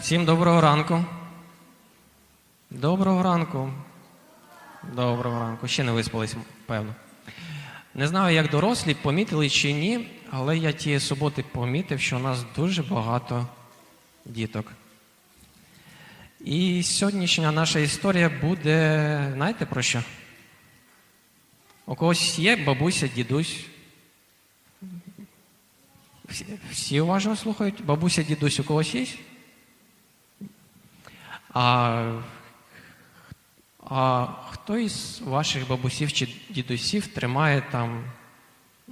Всім доброго ранку. Доброго ранку. Доброго ранку. Ще не виспались, певно. Не знаю, як дорослі, помітили чи ні, але я тієї суботи помітив, що у нас дуже багато діток. І сьогоднішня наша історія буде, знаєте про що? У когось є бабуся, дідусь. Всі, уважно слухають. Бабуся, дідусь у когось є? А, а хто із ваших бабусів чи дідусів тримає там,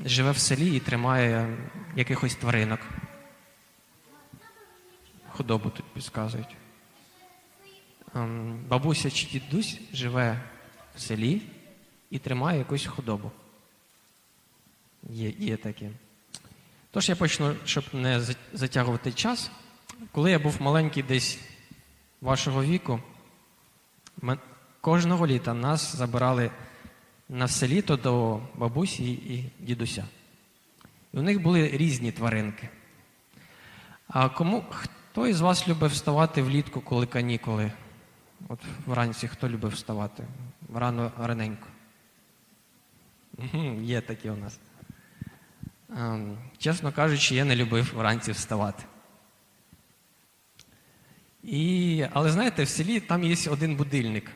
живе в селі і тримає якихось тваринок? Худобу тут підказують. Ем, Бабуся чи дідусь живе в селі і тримає якусь худобу. Є, є таке. Тож я почну, щоб не затягувати час. Коли я був маленький десь вашого віку, ми- кожного літа нас забирали на все літо до бабусі і дідуся. І у них були різні тваринки. А кому хто із вас любив вставати влітку, коли канікули? От вранці хто любив вставати? Рано раненько. Є такі у нас. Ем, Чесно кажучи, я не любив вранці вставати. І, але знаєте, в селі там є один будильник,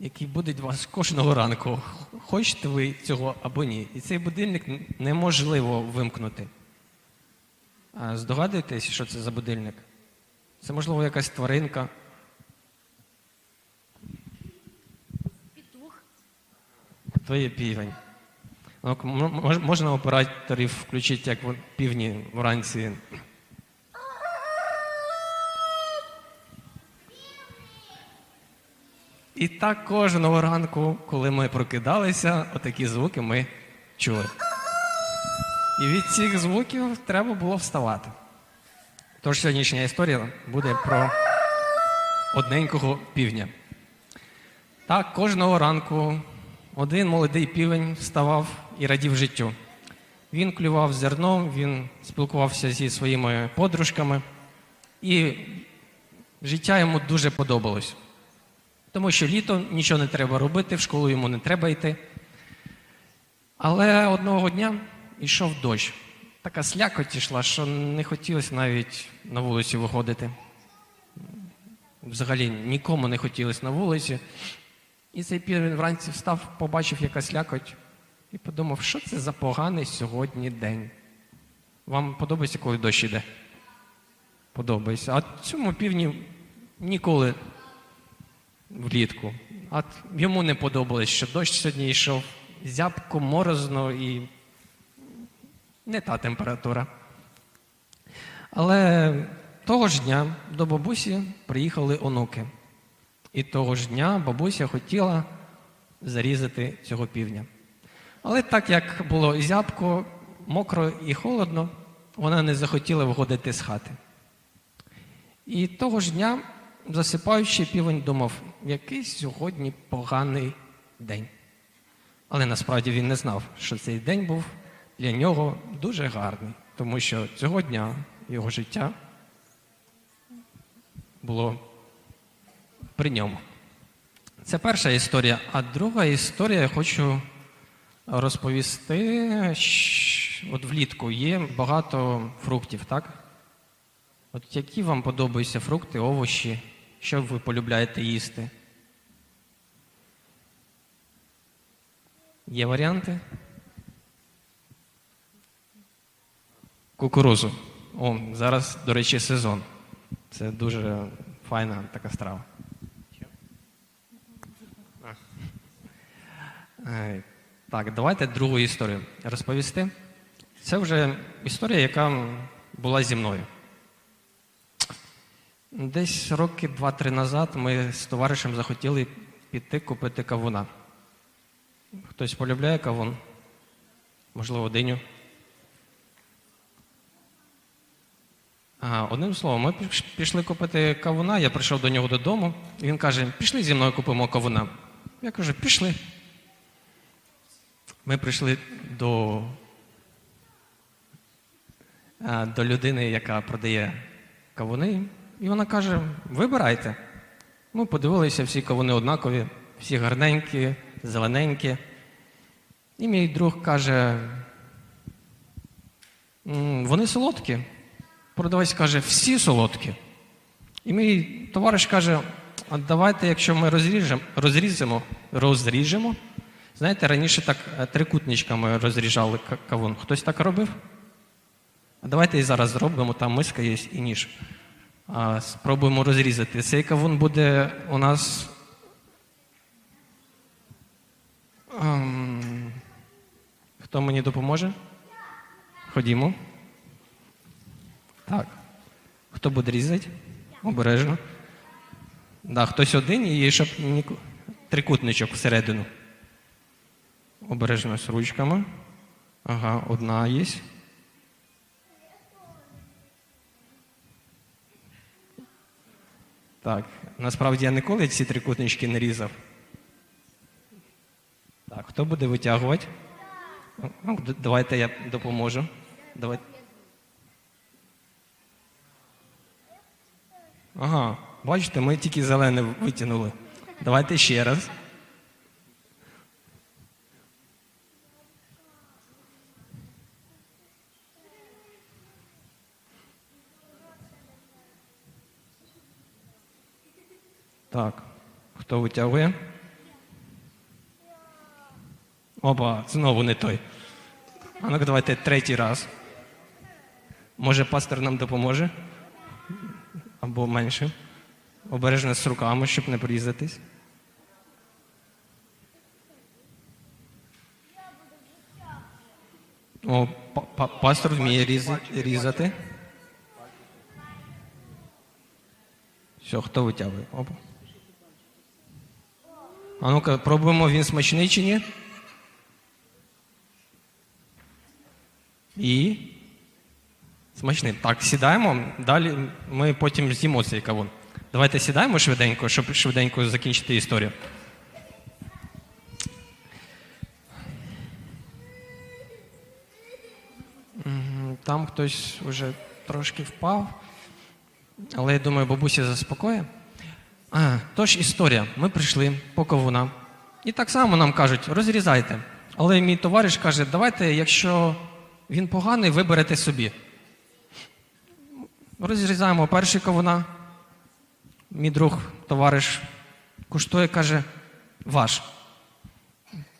який буде вас кожного ранку. Хочете ви цього або ні. І цей будильник неможливо вимкнути. А здогадуєтесь, що це за будильник? Це, можливо, якась тваринка. Петух. То є півень. Ну, Можна операторів включити, як півні вранці. І так кожного ранку, коли ми прокидалися, отакі звуки ми чули. І від цих звуків треба було вставати. Тож сьогоднішня історія буде про одненького півня. Так, кожного ранку один молодий півень вставав і радів життю. Він клював зерно, він спілкувався зі своїми подружками, і життя йому дуже подобалось. Тому що літо нічого не треба робити, в школу йому не треба йти. Але одного дня йшов дощ. Така слякоть йшла, що не хотілося навіть на вулицю виходити. Взагалі нікому не хотілося на вулиці. І цей півень вранці встав, побачив якась лякоть і подумав, що це за поганий сьогодні день. Вам подобається, коли дощ іде? Подобається. А цьому півні ніколи влітку. А йому не подобалось, що дощ сьогодні йшов зябко, морозно і не та температура. Але того ж дня до бабусі приїхали онуки. І того ж дня бабуся хотіла зарізати цього півня. Але так як було зябко, мокро і холодно, вона не захотіла виходити з хати. І того ж дня, засипаючи, півень думав, який сьогодні поганий день. Але насправді він не знав, що цей день був для нього дуже гарний, тому що цього дня його життя було при ньому. Це перша історія. А друга історія я хочу розповісти. От влітку є багато фруктів, так? От які вам подобаються фрукти, овочі, що ви полюбляєте їсти? Є варіанти? Кукурузу. О, зараз, до речі, сезон. Це дуже файна така страва. Е, Так, давайте другу історію розповісти. Це вже історія, яка була зі мною. Десь роки два-три назад ми з товаришем захотіли піти купити кавуна. Хтось полюбляє кавун? Можливо, диню. А, одним словом, ми пішли купити кавуна, я прийшов до нього додому, і він каже: пішли зі мною купимо кавуна. Я кажу, пішли. Ми прийшли до, до людини, яка продає кавуни. І вона каже: вибирайте. Ну, подивилися всі кавуни однакові, всі гарненькі, зелененькі. І мій друг каже: вони солодкі. Продавець каже, всі солодкі. І мій товариш каже: а давайте, якщо ми розріжемо, розріземо, розріжемо. Знаєте, раніше так е, трикутничками розріжали кавун. Хтось так робив? А давайте і зараз зробимо, там миска є і ніж. Спробуємо розрізати. Цей кавун буде у нас. ем, Хто мені допоможе? Ходімо. Так. Хто буде різати? Обережно. Да, хтось один і щоб трикутничок всередину. Обережно з ручками. Ага, одна є. Так, насправді я ніколи ці трикутнички не різав. Так, хто буде витягувати? Ну, Давайте я допоможу. Давайте. Ага, бачите, ми тільки зелене витягнули. Давайте ще раз. Так, хто витягує? Опа, знову не той. А ну давайте третій раз. Може, пастор нам допоможе? Або менше. Обережно з руками, щоб не порізатись. О, па- па- пастор вміє різ- різати. Все, хто витягує? Опа. А ну-ка, пробуємо, він смачний чи ні? І. Смачний. Так, сідаємо. Далі ми потім з'їмо цей кавун. Давайте сідаємо швиденько, щоб швиденько закінчити історію. Там хтось вже трошки впав, але я думаю, бабуся заспокоїть. А, тож історія. Ми прийшли по кавуна. І так само нам кажуть, розрізайте. Але мій товариш каже, давайте, якщо він поганий, виберете собі. Розрізаємо перший кавуна. Мій друг, товариш, куштує, каже, ваш.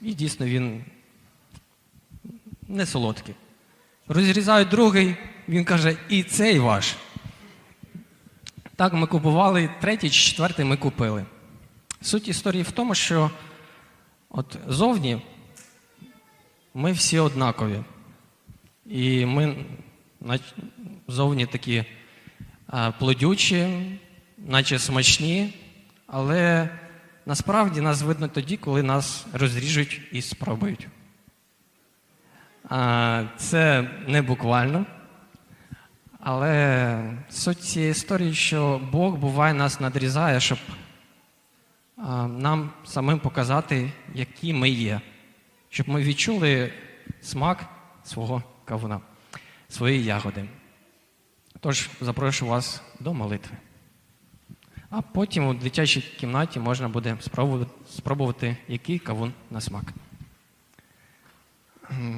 І дійсно він не солодкий. Розрізають другий, він каже, і цей ваш. Так, ми купували третій чи четвертий ми купили. Суть історії в тому, що от зовні ми всі однакові. І ми зовні такі плодючі, наче смачні, але насправді нас видно тоді, коли нас розріжуть і спробують. Це не буквально. Але суть цієї історії, що Бог буває нас надрізає, щоб нам самим показати, які ми є, щоб ми відчули смак свого кавуна, своєї ягоди. Тож запрошую вас до молитви. А потім у дитячій кімнаті можна буде спробувати, який кавун на смак.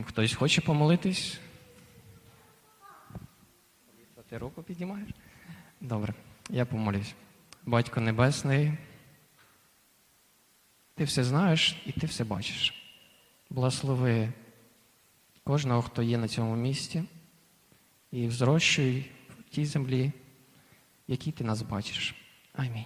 Хтось хоче помолитись? Ти руку піднімаєш? Добре, я помолюсь. Батько Небесний, ти все знаєш і ти все бачиш. Благослови кожного, хто є на цьому місці, і взрощуй в тій землі, якій ти нас бачиш. Амінь.